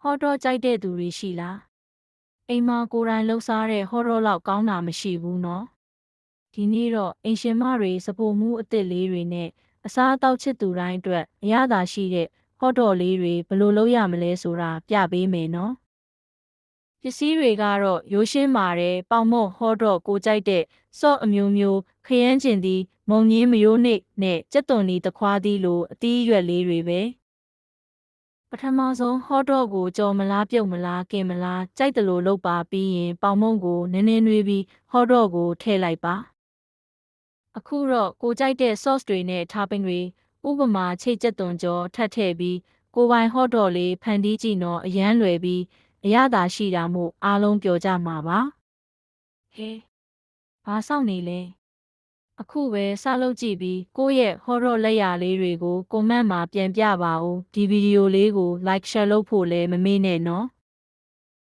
ဟော့တော့ကြိုက်တဲ့သူတွေရှိလားအိမ်မှာကိုယ်တိုင်လှုပ်ရှားတဲ့ဟော့တော့လောက်ကောင်းတာမရှိဘူးနော်ဒီနေ့တော့အိမ်ရှင်မတွေစပိုမှုအစ်စ်လေးတွေနဲ့အစားအသောက်ချစ်သူတိုင်းအတွက်အရသာရှိတဲ့ဟော့တော့လေးတွေဘယ်လိုလုပ်ရမလဲဆိုတာပြပေးမယ်နော်ပစ္စည်းတွေကတော့ရိုးရှင်းပါတယ်ပေါင်မုတ်ဟော့တော့ကိုကြိုက်တဲ့ဆော့အမျိုးမျိုးခရမ်းကျင်သည် မုံကြီးမယိုးနှိပ်နဲ့ကြက်သွန်ဒီတခွားသီးလိုအသီးအရွက်လေးတွေပဲ ပထမဆုံးဟော့တော့ကိုကြော်မလားပြုတ်မလားกินမလားကြိုက်တယ်လို့လုပ်ပါပြီးရင်ပေါင်မုံကိုနည်းနည်းနှွေးပြီးဟော့တော့ကိုထည့်လိုက်ပါအခုတော့ကိုကြိုက်တဲ့ sauce တွေနဲ့ topping တွေဥပမာချိတ်ကျက်သွန်ကြောထပ်ထည့်ပြီးကိုပိုင်ဟော့တော့လေးဖန်တီးကြည့်တော့အရန်လွယ်ပြီးအရသာရှိတာမို့အားလုံးပျော်ကြမှာပါဟဲဘာဆောင်နေလဲ အခုပဲစလုပ်ကြည့်ပြီးကိုယ့်ရဲ့ horror လက်ရာလေးတွေကို comment မှာပြန်ပြပါဦးဒီဗီဒီယိုလေးကို like share လုပ်ဖို့လည်းမမေ့နဲ့နော်